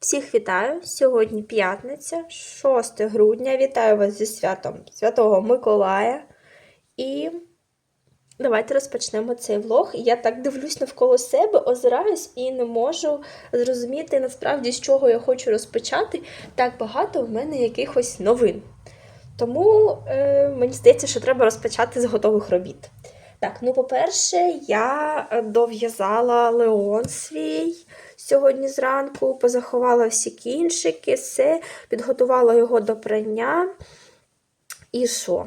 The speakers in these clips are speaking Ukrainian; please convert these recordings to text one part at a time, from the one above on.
Всіх вітаю! Сьогодні п'ятниця, 6 грудня. Вітаю вас зі святом Святого Миколая. І давайте розпочнемо цей влог. Я так дивлюсь навколо себе, озираюсь і не можу зрозуміти насправді, з чого я хочу розпочати. Так багато в мене якихось новин. Тому е, мені здається, що треба розпочати з готових робіт. Так, ну, по-перше, я дов'язала леон свій сьогодні зранку, позаховала всі кінчики, все, підготувала його до прання. І що?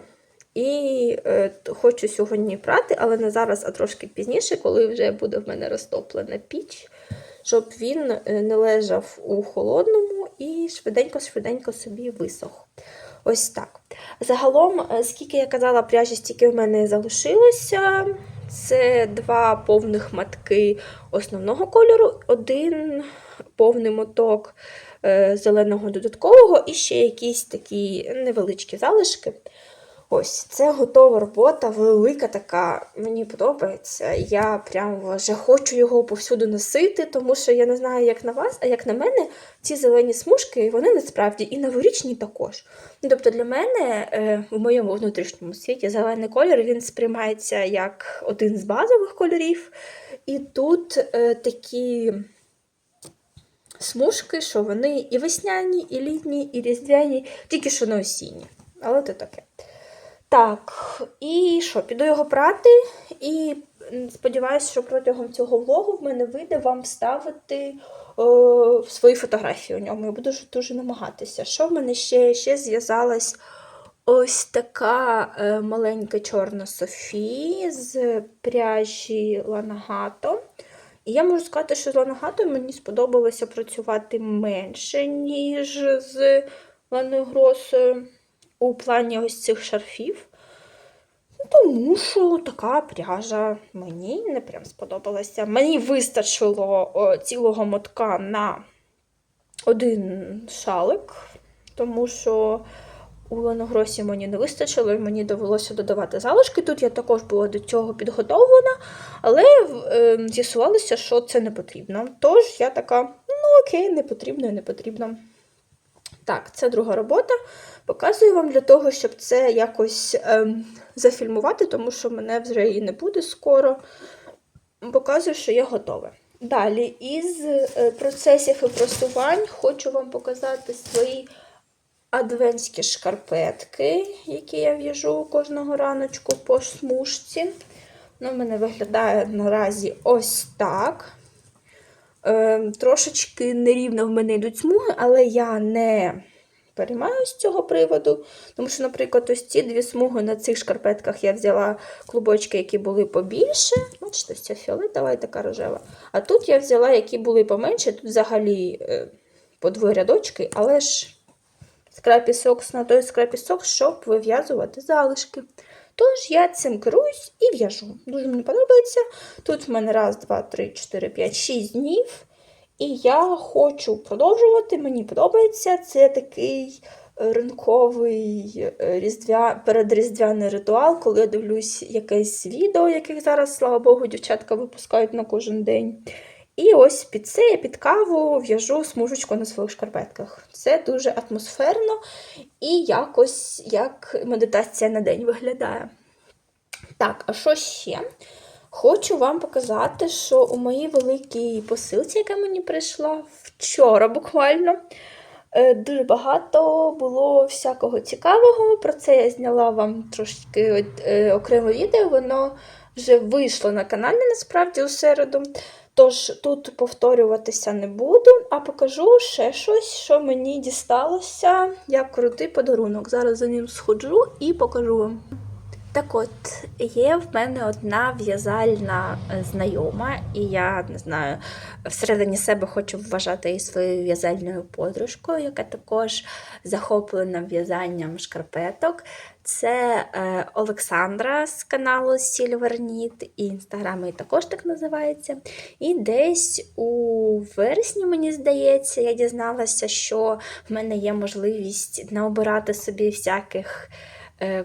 І е, хочу сьогодні прати, але не зараз, а трошки пізніше, коли вже буде в мене розтоплена піч, щоб він е, не лежав у холодному і швиденько-швиденько собі висох. Ось так. Загалом, е, скільки я казала пряжі, стільки в мене залишилося. Це два повних матки основного кольору, один повний моток е, зеленого додаткового і ще якісь такі невеличкі залишки. Ось, це готова робота, велика така, мені подобається. Я прям вже хочу його повсюди носити, тому що я не знаю, як на вас, а як на мене, ці зелені смужки, вони насправді і новорічні також. Ну, Тобто для мене е, в моєму внутрішньому світі зелений колір він сприймається як один з базових кольорів. І тут е, такі смужки, що вони і весняні, і літні, і різдвяні, тільки що не осінні. Але то таке. Так, і що, піду його прати, і сподіваюся, що протягом цього влогу в мене вийде вам вставити е, свої фотографії у ньому. Я буду дуже, намагатися. Що в мене ще? Ще зв'язалась ось така е, маленька чорна Софі з пряжі Ланагато. І я можу сказати, що з Ланагато мені сподобалося працювати менше, ніж з Ланою Гросою у плані ось цих шарфів. Ну, Тому що така пряжа мені не прям сподобалася. Мені вистачило о, цілого мотка на один шалик, тому що у Леногросі мені не вистачило, і мені довелося додавати залишки. Тут я також була до цього підготовлена, але е, з'ясувалося, що це не потрібно. Тож я така, ну окей, не потрібно і не потрібно. Так, це друга робота. Показую вам для того, щоб це якось ем, зафільмувати, тому що мене вже і не буде скоро. Показую, що я готова. Далі, із е, процесів і просувань хочу вам показати свої адвентські шкарпетки, які я в'яжу кожного раночку по смужці. Воно в мене виглядає наразі ось так. Е, трошечки нерівно в мене йдуть смуги, але я не переймаюся з цього приводу. Тому що, наприклад, ось ці дві смуги на цих шкарпетках я взяла клубочки, які були побільше. Бачите, ця фіолетова і така рожева. А тут я взяла, які були поменше. Тут взагалі е, по два рядочки, але ж скрапі сокс на той скрапі сокс, щоб вив'язувати залишки. Тож я цим керуюсь і в'яжу. Дуже мені подобається. Тут в мене раз, два, три, чотири, п'ять, шість днів. І я хочу продовжувати. Мені подобається. Це такий е, ринковий е, різдвя... передріздвяний ритуал, коли я дивлюсь якесь відео, яких зараз, слава Богу, дівчатка випускають на кожен день. І ось під це я під каву в'яжу смужечку на своїх шкарпетках. Це дуже атмосферно і якось як медитація на день виглядає. Так, а що ще? Хочу вам показати, що у моїй великій посилці, яка мені прийшла вчора буквально, е, дуже багато було всякого цікавого. Про це я зняла вам трошки е, окреме відео. Воно вже вийшло на каналі насправді у середу. Тож тут повторюватися не буду, а покажу ще щось, що мені дісталося як крутий подарунок. Зараз за ним сходжу і покажу вам. Так от, є в мене одна в'язальна е, знайома, і я не знаю, всередині себе хочу вважати її своєю в'язальною подружкою, яка також захоплена в'язанням шкарпеток. Це е, Олександра з каналу Silverknit, і інстаграм її також так називається. І десь у вересні, мені здається, я дізналася, що в мене є можливість наобирати собі всяких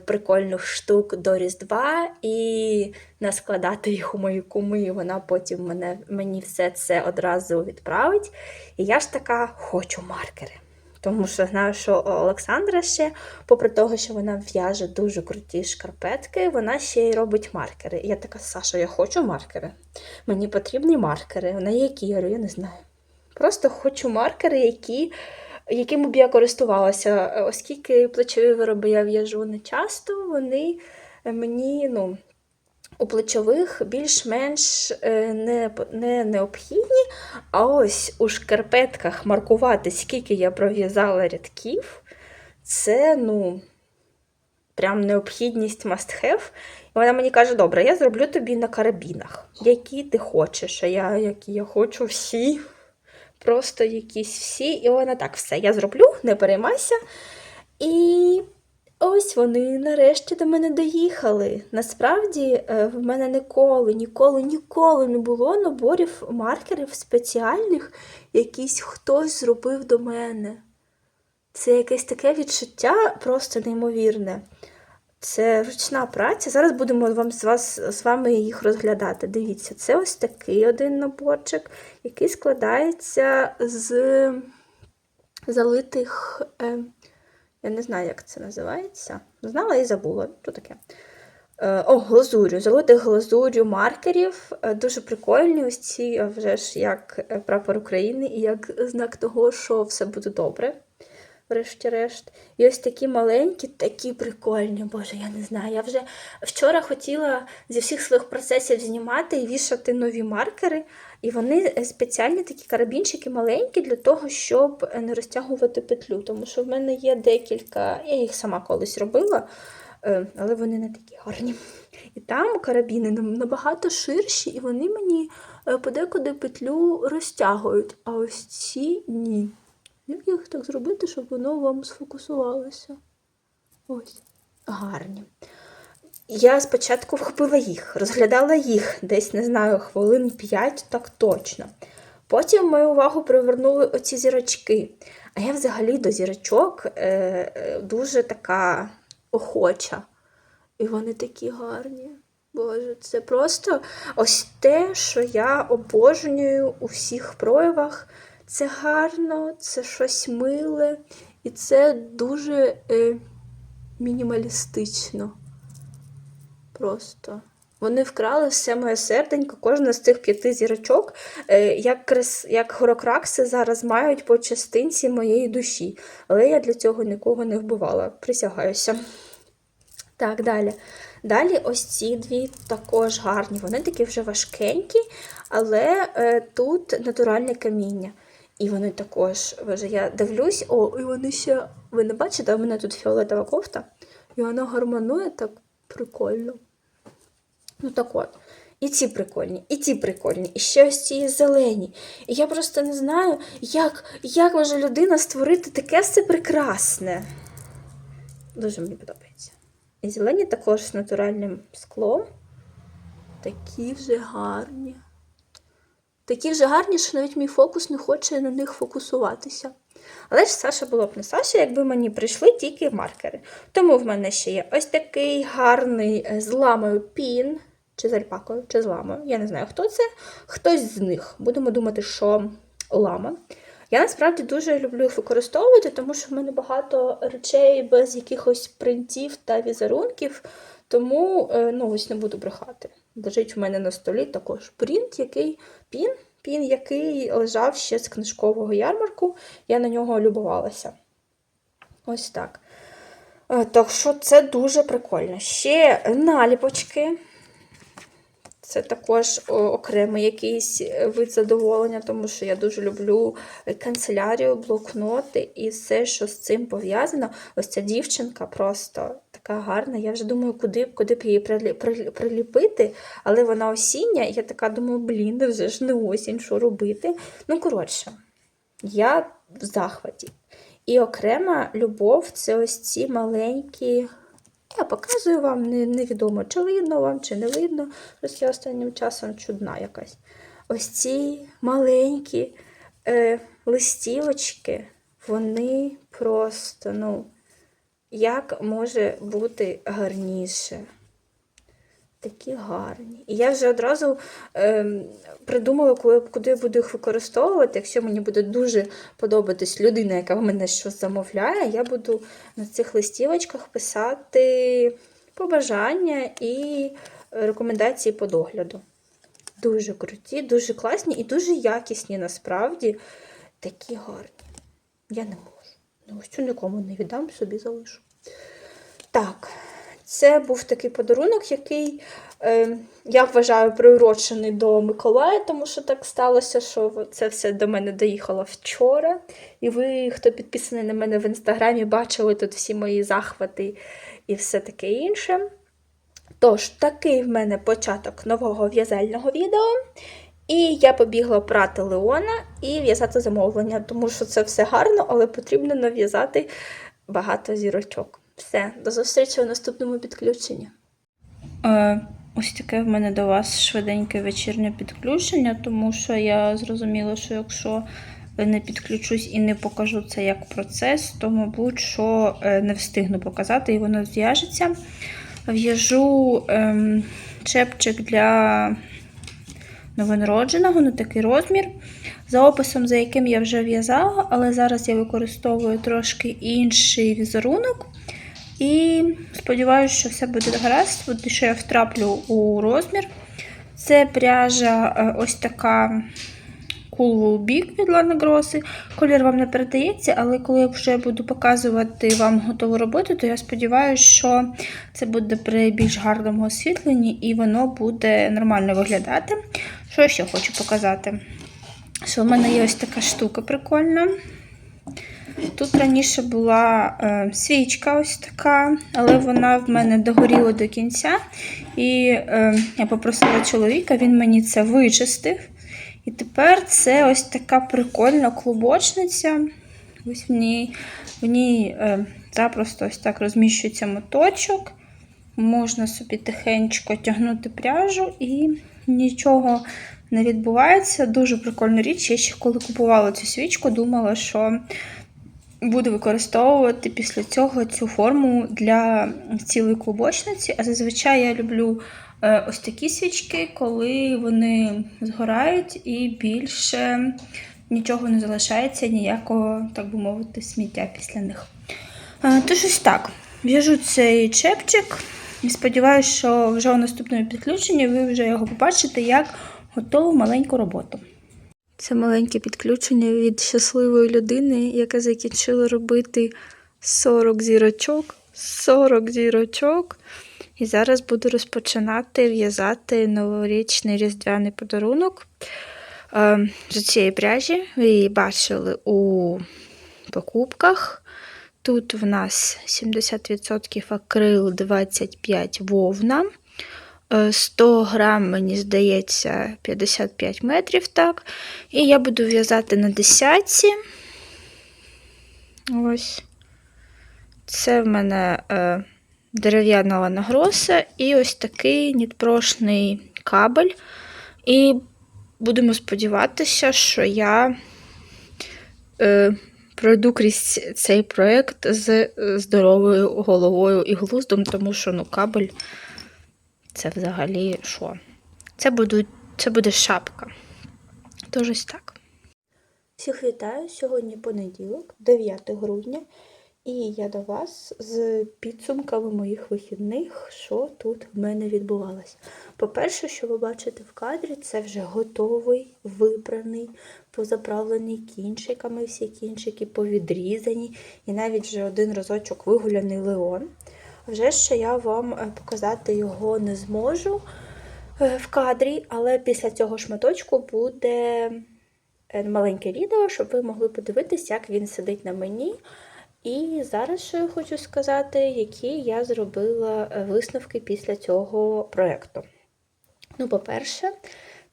прикольних штук до Різдва і наскладати їх у мої куми, і вона потім мене, мені все це одразу відправить. І я ж така хочу маркери. Тому що знаю, що Олександра ще, попри того, що вона в'яже дуже круті шкарпетки, вона ще й робить маркери. І я така, Саша, я хочу маркери. Мені потрібні маркери. Вона які? Я не знаю. Просто хочу маркери, які, якими б я користувалася. Оскільки плечові вироби я в'яжу не часто, вони мені, ну. У плечових більш-менш е, не, не необхідні, а ось у шкарпетках маркувати, скільки я пров'язала рядків, це, ну, прям необхідність must have. І вона мені каже: добре, я зроблю тобі на карабінах, які ти хочеш. А я, які я хочу, всі. Просто якісь всі. І вона так, все, я зроблю, не переймайся. І ось вони нарешті до мене доїхали. Насправді, е, в мене ніколи, ніколи, ніколи не було наборів маркерів спеціальних, якісь хтось зробив до мене. Це якесь таке відчуття просто неймовірне. Це ручна праця. Зараз будемо вам з вас з вами їх розглядати. Дивіться, це ось такий один наборчик, який складається з залитих. Е, я не знаю, як це називається. Знала і забула. Що таке? Е, О, глазурю. Залитих глазурю маркерів. Е, Дуже прикольні. Ось ці вже ж як е, прапор України і як знак того, що все буде добре. Врешті-решт. І ось такі маленькі, такі прикольні. Боже, я не знаю. Я вже вчора хотіла зі всіх своїх процесів знімати і вішати нові маркери. І вони спеціальні такі карабінчики маленькі для того, щоб не розтягувати петлю. Тому що в мене є декілька, я їх сама колись робила, е, але вони не такі гарні. І там карабіни набагато ширші, і вони мені е, подекуди петлю розтягують. А ось ці ні. Як їх так зробити, щоб воно вам сфокусувалося? Ось, гарні. Я спочатку вхопила їх, розглядала їх десь, не знаю, хвилин 5, так точно. Потім мою увагу привернули оці зірочки. А я взагалі до зірочок е, е, дуже така охоча. І вони такі гарні. Боже, це просто ось те, що я обожнюю у всіх проявах. Це гарно, це щось миле, і це дуже е, мінімалістично. Просто. Вони вкрали все моє серденько, кожна з цих п'яти зірочок, е, як, крес, як хорокракси зараз мають по частинці моєї душі. Але я для цього нікого не вбивала, присягаюся. Так, далі. Далі ось ці дві також гарні. Вони такі вже важкенькі, але е, тут натуральне каміння. І вони також, боже, я дивлюсь, о, і вони ще. Ви не бачите, у мене тут фіолетова кофта, і вона гармонує так прикольно. Ну так от. І ці прикольні, і ці прикольні, і ще ось ці зелені. І я просто не знаю, як, як може людина створити таке все прекрасне. Дуже мені подобається. І зелені також з натуральним склом. Такі вже гарні. Такі вже гарні, що навіть мій фокус не хоче на них фокусуватися. Але ж Саша було б не Саша, якби мені прийшли тільки маркери. Тому в мене ще є ось такий гарний е, з ламою пін, чи з альпакою, чи з ламою. Я не знаю, хто це. Хтось з них. Будемо думати, що лама. Я насправді дуже люблю їх використовувати, тому що в мене багато речей без якихось принтів та візерунків. Тому е, ну, ось не буду брехати. Лежить в мене на столі також принт, який пін, пін, який лежав ще з книжкового ярмарку. Я на нього любувалася. Ось так. Е, Так що це дуже прикольно. Ще наліпочки. Це також окремий якийсь е, вид задоволення, тому що я дуже люблю канцелярію, блокноти і все, що з цим пов'язано. Ось ця дівчинка просто така гарна. Я вже думаю, куди, б- куди б її прилі- прилі- приліпити, але вона осіння, і я така думаю, блін, вже ж не осінь, що робити. Ну, коротше, я в захваті. І окрема любов це ось ці маленькі. Я показую вам, не- невідомо, чи видно вам, чи не видно. Ось я останнім часом чудна якась. Ось ці маленькі е, листівочки, вони просто, ну, як може бути гарніше. Такі гарні. І я вже одразу ем, придумала, куди я буду їх використовувати. Якщо мені буде дуже подобатись людина, яка в мене щось замовляє, я буду на цих листівочках писати побажання і рекомендації по догляду. Дуже круті, дуже класні і дуже якісні насправді. Такі гарні. Я не можу. Ну, ось цю нікому не віддам, собі залишу. Так, це був такий подарунок, який, е, я вважаю, приурочений до Миколая, тому що так сталося, що це все до мене доїхало вчора. І ви, хто підписаний на мене в інстаграмі, бачили тут всі мої захвати і все таке інше. Тож, такий в мене початок нового в'язального відео. І я побігла прати Леона і в'язати замовлення, тому що це все гарно, але потрібно нав'язати багато зірочок. Все, до зустрічі у наступному підключенні. Е, ось таке в мене до вас швиденьке вечірнє підключення, тому що я зрозуміла, що якщо не підключусь і не покажу це як процес, то, мабуть, що е, не встигну показати, і воно зв'яжеться. В'яжу ем, чепчик для новонародженого на такий розмір. За описом, за яким я вже в'язала, але зараз я використовую трошки інший візерунок. І сподіваюся, що все буде гаразд, От що я втраплю у розмір. Це пряжа е, ось така Cool Big від Lana Grossi. Колір вам не передається, але коли я вже буду показувати вам готову роботу, то я сподіваюся, що це буде при більш гарному освітленні і воно буде нормально виглядати. Що ще хочу показати? Що в мене є ось така штука прикольна. Тут раніше була е, свічка ось така, але вона в мене догоріла до кінця. І е, я попросила чоловіка, він мені це вичистив. І тепер це ось така прикольна клубочниця. Ось в ній, в ній е, запросто ось так розміщується моточок. Можна собі тихенько тягнути пряжу і нічого не відбувається. Дуже прикольна річ. Я ще коли купувала цю свічку, думала, що буду використовувати після цього цю форму для цілої клубочниці. А зазвичай я люблю е, ось такі свічки, коли вони згорають і більше нічого не залишається, ніякого, так би мовити, сміття після них. Е, Тож ось так. В'яжу цей чепчик і сподіваюся, що вже у наступному підключенні ви вже його побачите як готову маленьку роботу. Це маленьке підключення від щасливої людини, яка закінчила робити 40 зірочок. 40 зірочок. І зараз буду розпочинати в'язати новорічний різдвяний подарунок е, з цієї пряжі. Ви її бачили у покупках. Тут в нас 70% акрил, 25 вовна. Е, 100 грам, мені здається, 55 метрів, так. І я буду в'язати на десятці. Ось. Це в мене е, дерев'яна ланагроса і ось такий нітпрошний кабель. І будемо сподіватися, що я е, пройду крізь цей проєкт з здоровою головою і глуздом, тому що ну, кабель це взагалі що? Це, будуть, це буде шапка. Тож ось так. Всіх вітаю! Сьогодні понеділок, 9 грудня, і я до вас з підсумками моїх вихідних, що тут в мене відбувалося. По-перше, що ви бачите в кадрі, це вже готовий, випраний, позаправлений кінчиками, всі кінчики повідрізані, і навіть вже один разочок вигуляний леон. Вже ще я вам е, показати його не зможу е, в кадрі, але після цього шматочку буде е, маленьке відео, щоб ви могли подивитись, як він сидить на мені. І зараз я хочу сказати, які я зробила висновки після цього проєкту. Ну, по-перше,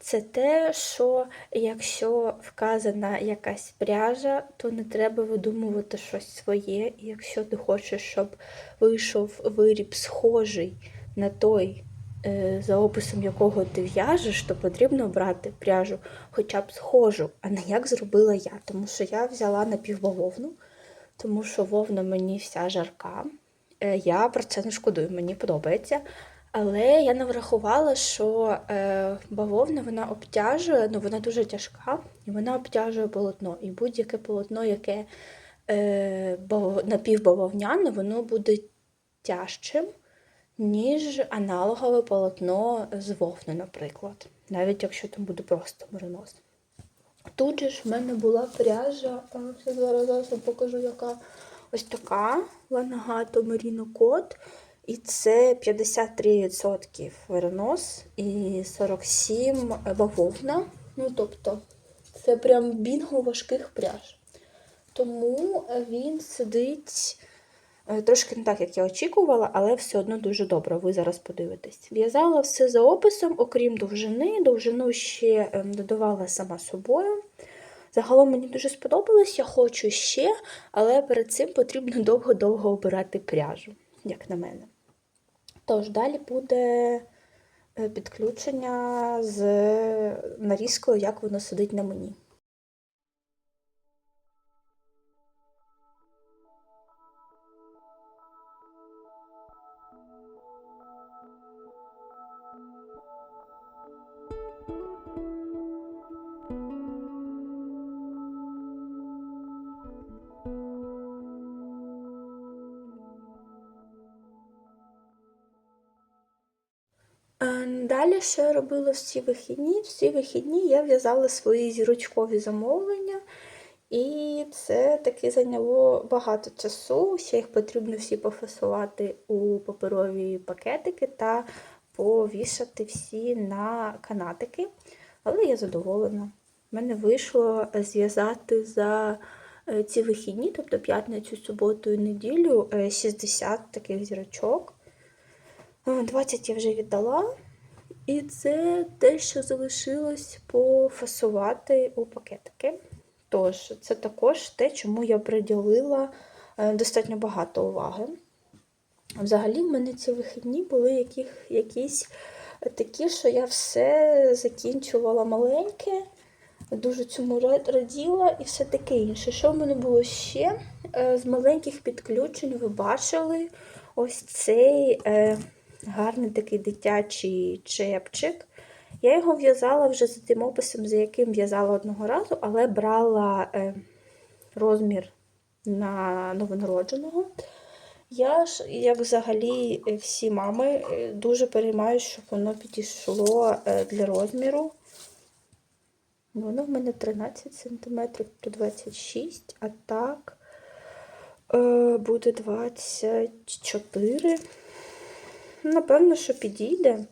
це те, що якщо вказана якась пряжа, то не треба видумувати щось своє. І якщо ти хочеш, щоб вийшов виріб схожий на той, е, за описом якого ти в'яжеш, то потрібно брати пряжу хоча б схожу, а не як зробила я. Тому що я взяла напівбавовну, тому що вовна мені вся жарка. Е, Я про це не шкодую, мені подобається. Але я не врахувала, що е, бавовна вона обтяжує, ну вона дуже тяжка, і вона обтяжує полотно. І будь-яке полотно, яке е, бав- напівбавовняне, воно буде тяжчим, ніж аналогове полотно з вовни, наприклад. Навіть якщо там буде просто меринос. Тут же ж в мене була пряжа, зараз, покажу, яка ось така Ланагато Code. І це 53% веронос і 47% бавовна. Ну, тобто, це прям бінго важких пряж. Тому він сидить е, трошки не так, як я очікувала, але все одно дуже добре. Ви зараз подивитесь. В'язала все за описом, окрім довжини. Довжину ще ем, додавала сама собою. Загалом мені дуже сподобалось, я хочу ще, але перед цим потрібно довго-довго обирати пряжу, як на мене. Тож, далі буде е, підключення з нарізкою, як воно сидить на мені. Я робила всі вихідні? Всі вихідні я в'язала свої зірочкові замовлення, і це таки зайняло багато часу. Ще їх потрібно всі пофасувати у паперові пакетики та повішати всі на канатики. Але я задоволена. У мене вийшло зв'язати за е, ці вихідні, тобто п'ятницю, суботу і неділю, е, 60 таких зірочок. Е, 20 я вже віддала. І це те, що залишилось пофасувати у пакетики. Тож, це також те, чому я приділила е, достатньо багато уваги. Взагалі, в мене ці вихідні були яких, якісь такі, що я все закінчувала маленьке, дуже цьому раділа і все таке інше. Що в мене було ще? Е, З маленьких підключень ви бачили ось цей е, гарний такий дитячий чепчик. Я його в'язала вже за тим описом, за яким в'язала одного разу, але брала е, розмір на новонародженого. Я ж, як взагалі е, всі мами, е, дуже переймаюся, щоб воно підійшло для розміру. Воно в мене 13 см то 26, а так буде 24. Напевно, що підійде.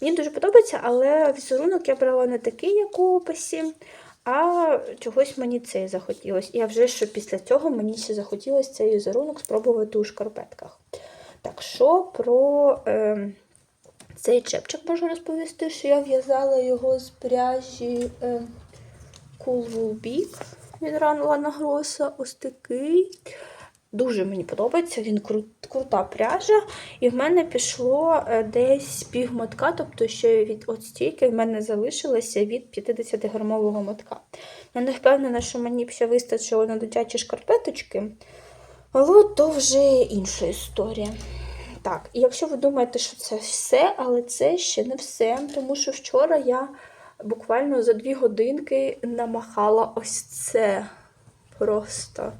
Мені дуже подобається, але візерунок я брала не такий, як у описі, а чогось мені цей захотілося. І вже що після цього мені ще захотілося цей візерунок спробувати у шкарпетках. Так що про е, цей чепчик можу розповісти, що я в'язала його з пряжі е, Cool Wool Big від Лана Гроса. Ось такий. Дуже мені подобається, він кру, крута пряжа. І в мене пішло е, десь пів мотка, тобто ще від от стільки в мене залишилося від 50-грамового мотка. Я не впевнена, що мені б ще вистачило на дитячі шкарпеточки, але то вже інша історія. Так, і якщо ви думаєте, що це все, але це ще не все, тому що вчора я буквально за дві годинки намахала ось це просто.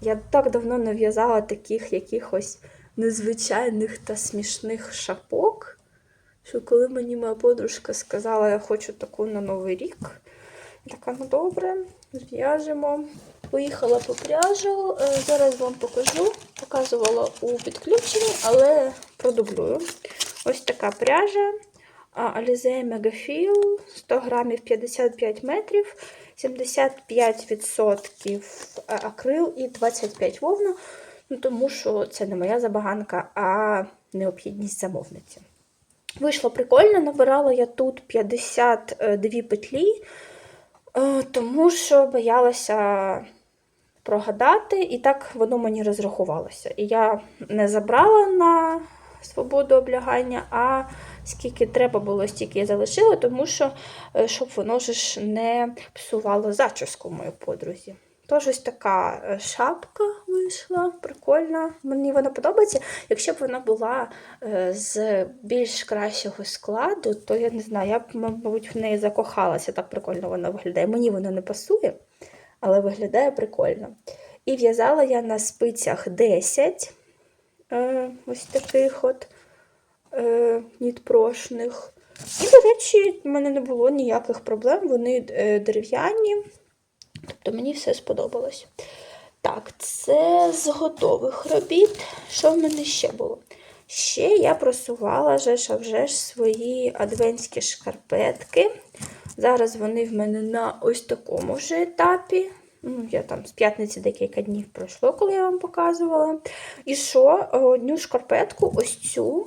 Я так давно не в'язала таких якихось незвичайних та смішних шапок, що коли мені моя подружка сказала, я хочу таку на Новий рік, я така, ну добре, зв'яжемо. Поїхала по пряжу, е, зараз вам покажу. Показувала у підключенні, але продублюю. Ось така пряжа. Alize Megafill 100 грамів 55 метрів, 75% акрил і 25 вовна, ну, тому що це не моя забаганка, а необхідність замовниці. Вийшло прикольно, набирала я тут 52 петлі, е, тому що боялася прогадати, і так воно мені розрахувалося. І я не забрала на свободу облягання, а скільки треба було, стільки я залишила, тому що, е, щоб воно ж не псувало зачіску моїй подрузі. Тож ось така е, шапка вийшла, прикольна. Мені вона подобається. Якщо б вона була е, з більш кращого складу, то я не знаю, я б, мабуть, в неї закохалася. Так прикольно вона виглядає. Мені вона не пасує, але виглядає прикольно. І в'язала я на спицях 10 е, ось таких от е, нітпрошних. І, до речі, в мене не було ніяких проблем. Вони е, дерев'яні. Тобто мені все сподобалось. Так, це з готових робіт. Що в мене ще було? Ще я просувала же ж, вже ж свої адвентські шкарпетки. Зараз вони в мене на ось такому вже етапі. Ну, я там з п'ятниці декілька днів пройшло, коли я вам показувала. І що? Одну шкарпетку, ось цю,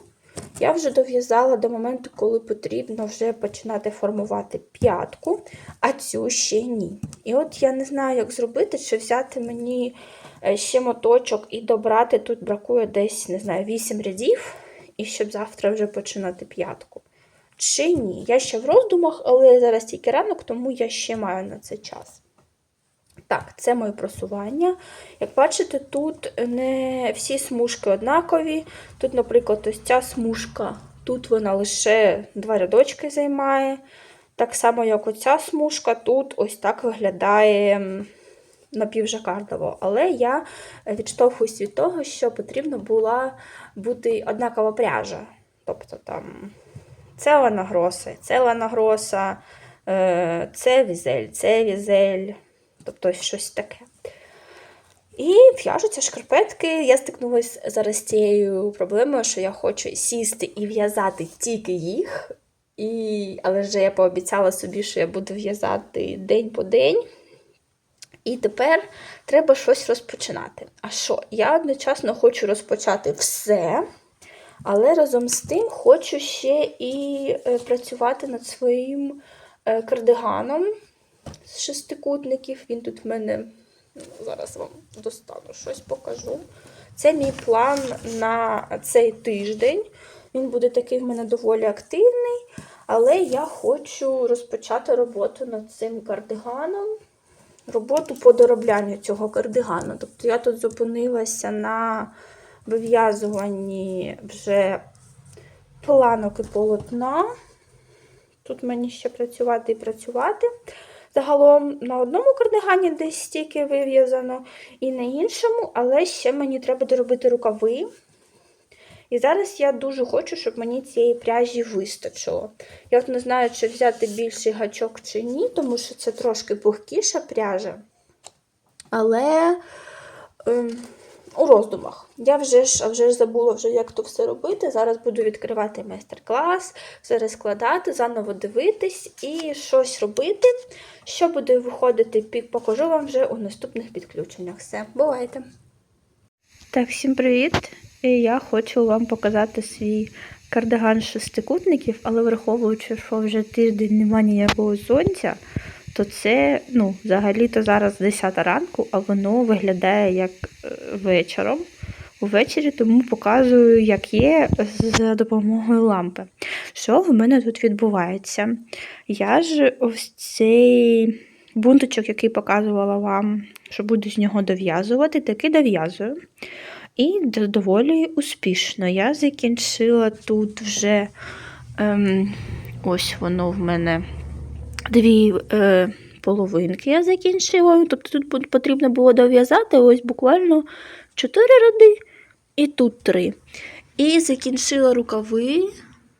я вже дов'язала до моменту, коли потрібно вже починати формувати п'ятку, а цю ще ні. І от я не знаю, як зробити, чи взяти мені е, ще моточок і добрати. Тут бракує десь, не знаю, 8 рядів, і щоб завтра вже починати п'ятку. Чи ні? Я ще в роздумах, але зараз тільки ранок, тому я ще маю на це час. Так, це моє просування. Як бачите, тут не всі смужки однакові. Тут, наприклад, ось ця смужка, тут вона лише два рядочки займає. Так само, як оця смужка, тут ось так виглядає напівжакардово. Але я відштовхуюсь від того, що потрібно була бути однакова пряжа. Тобто там це ланагроса, це ланагроса, е, це візель, це візель. Тобто щось таке. І в'яжуться шкарпетки. Я стикнулася зараз з цією проблемою, що я хочу сісти і в'язати тільки їх. І... Але вже я пообіцяла собі, що я буду в'язати день по день. І тепер треба щось розпочинати. А що? Я одночасно хочу розпочати все, але разом з тим хочу ще і е, працювати над своїм е, кардиганом з шестикутників. Він тут в мене, ну, зараз вам достану щось покажу. Це мій план на цей тиждень. Він буде такий в мене доволі активний, але я хочу розпочати роботу над цим кардиганом. Роботу по дороблянню цього кардигану. Тобто я тут зупинилася на вив'язуванні вже планок і полотна. Тут мені ще працювати і працювати. Загалом на одному кардигані десь стільки вив'язано, і на іншому, але ще мені треба доробити рукави. І зараз я дуже хочу, щоб мені цієї пряжі вистачило. Я от не знаю, чи взяти більший гачок чи ні, тому що це трошки пухкіша пряжа. Але ем, у роздумах. Я вже ж, а вже ж забула, вже, як то все робити. Зараз буду відкривати майстер-клас, все розкладати, заново дивитись і щось робити. Що буде виходити, покажу вам вже у наступних підключеннях. Все, бувайте! Так, всім привіт! І я хочу вам показати свій кардиган шестикутників, але враховуючи, що вже тиждень немає ніякого сонця, то це, ну, взагалі-то зараз 10 ранку, а воно виглядає як е, вечором. Увечері тому показую, як є за допомогою лампи. Що в мене тут відбувається? Я ж ось цей бунточок, який показувала вам, що буду з нього дов'язувати, таки дов'язую. І доволі успішно. Я закінчила тут вже ем, ось воно в мене дві е, половинки я закінчила. Тобто тут потрібно було дов'язати ось буквально 4 ряди і тут 3. І закінчила рукави.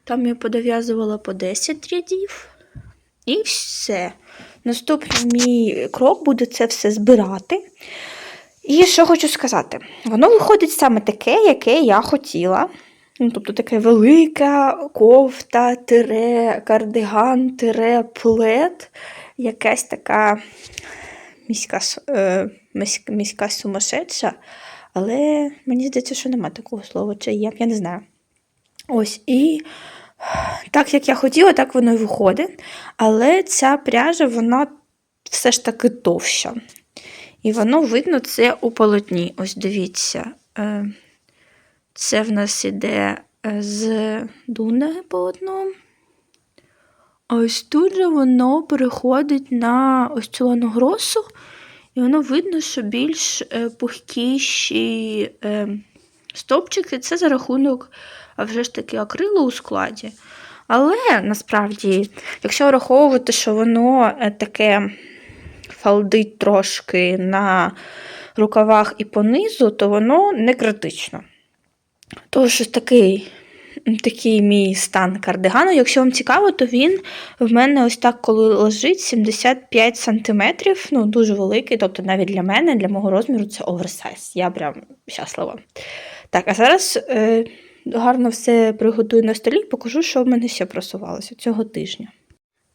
Там я подов'язувала по 10 рядів. І все. Наступний мій крок буде це все збирати. І що хочу сказати, воно виходить саме таке, яке я хотіла. Ну, тобто таке велика кофта, тире, кардиган, тире, плед, якась така міська, е, міська, сумасшедша. Але мені здається, що немає такого слова, чи є, я не знаю. Ось, і так як я хотіла, так воно і виходить. Але ця пряжа, вона все ж таки товща. І воно видно це у полотні. Ось дивіться. Це в нас іде е, з дуне полотно. А ось тут же воно переходить на ось цю ланогросу. І воно видно, що більш е, пухкіші е, стовпчики це за рахунок а вже ж таки акрилу у складі. Але насправді, якщо враховувати, що воно таке фалдить трошки на рукавах і понизу, то воно не критично. Тож такий, такий мій стан кардигану. Якщо вам цікаво, то він в мене ось так, коли лежить 75 см, ну дуже великий, тобто навіть для мене, для мого розміру, це оверсайз. Я прям щаслива. Так, а зараз е, гарно все приготую на столі, покажу, що в мене ще просувалося цього тижня.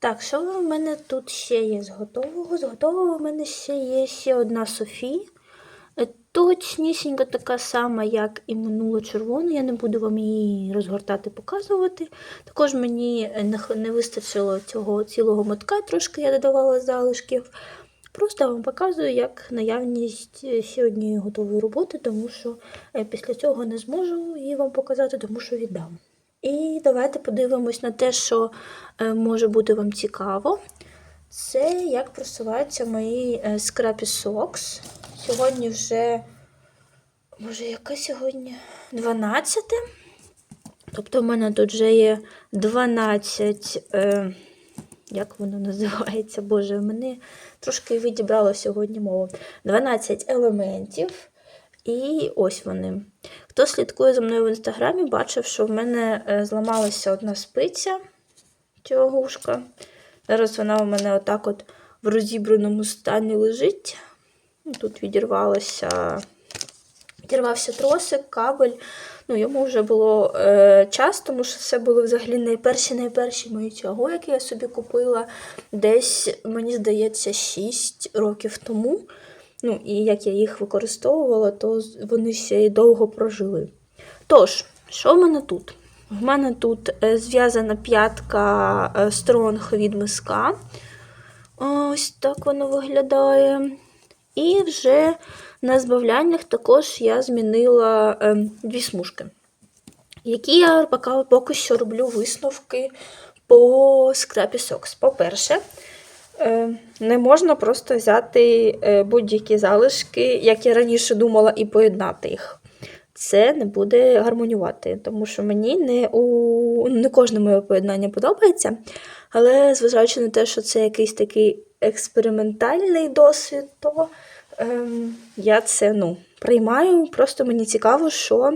Так, що в мене тут ще є з готового? З готового в мене ще є ще одна Софі. Точнісінько така сама, як і минуло червону. Я не буду вам її розгортати, показувати. Також мені не вистачило цього цілого мотка, трошки я додавала залишків. Просто вам показую як наявність е, ще однієї готової роботи, тому що е, після цього не зможу її вам показати, тому що віддам. І давайте подивимось на те, що е, може бути вам цікаво. Це як просуваються мої Scrappy Socks. Сьогодні вже, може, яка сьогодні? 12. Тобто в мене тут вже є 12. Е, як воно називається? Боже, мене трошки відібрало сьогодні мову. 12 елементів. І ось вони. Хто слідкує за мною в інстаграмі, бачив, що в мене е, зламалася одна спиця цього гушка. Зараз вона у мене отак от в розібраному стані лежить. Ну, Тут відірвалося, відірвався тросик, кабель. Ну, йому вже було е, час, тому що це були взагалі найперші найперші мої чаго, які я собі купила десь, мені здається, 6 років тому. Ну, і як я їх використовувала, то вони ще й довго прожили. Тож, що в мене тут? В мене тут е, зв'язана п'ятка е, стронг від миска. Ось так воно виглядає. І вже на збавляннях також я змінила е, дві смужки, які я поки, що роблю висновки по Scrappy Socks. По-перше, е, не можна просто взяти е, будь-які залишки, як я раніше думала, і поєднати їх. Це не буде гармонювати, тому що мені не, у... не кожне моє поєднання подобається. Але зважаючи на те, що це якийсь такий експериментальний досвід, то ем, я це ну, приймаю. Просто мені цікаво, що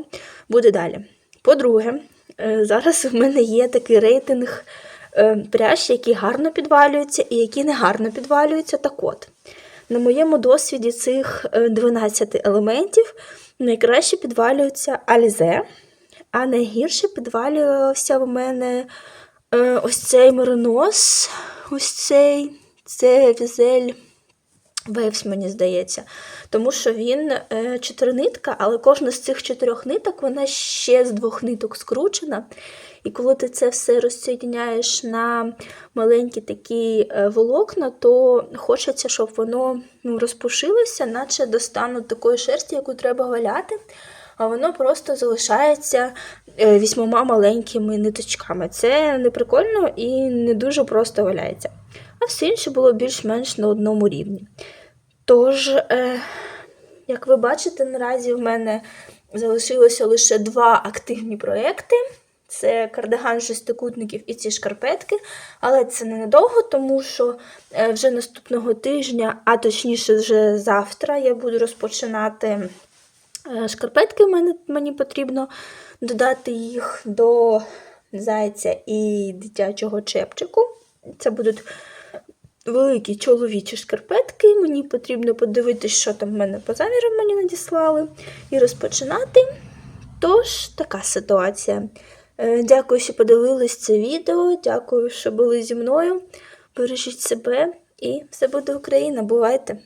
буде далі. По-друге, е, зараз в мене є такий рейтинг е, пряж, які гарно підвалюються і які не гарно підвалюються. Так от, на моєму досвіді цих е, 12 елементів найкраще підвалюється Альзе, а найгірше підвалювався в мене е, ось цей меринос, ось цей це візель Вейвс, мені здається. Тому що він е, чотиринитка, але кожна з цих чотирьох ниток вона ще з двох ниток скручена. І коли ти це все розсоєдняєш на маленькі такі е, волокна, то хочеться, щоб воно ну, розпушилося, наче достану такої шерсті, яку треба валяти. А воно просто залишається е, вісьмома маленькими ниточками. Це не прикольно і не дуже просто валяється. А все інше було більш-менш на одному рівні. Тож, е, як ви бачите, наразі в мене залишилося лише два активні проекти. Це кардиган шестикутників і ці шкарпетки. Але це ненадовго, тому що е, вже наступного тижня, а точніше, вже завтра, я буду розпочинати е, шкарпетки. Мені потрібно додати їх до зайця і дитячого чепчику. Це будуть великі чоловічі шкарпетки. Мені потрібно подивитися, що там в мене по замірам мені надіслали, і розпочинати. Тож, така ситуація. Е, Дякую, що подивились це відео. Дякую, що були зі мною. Бережіть себе і все буде Україна. Бувайте!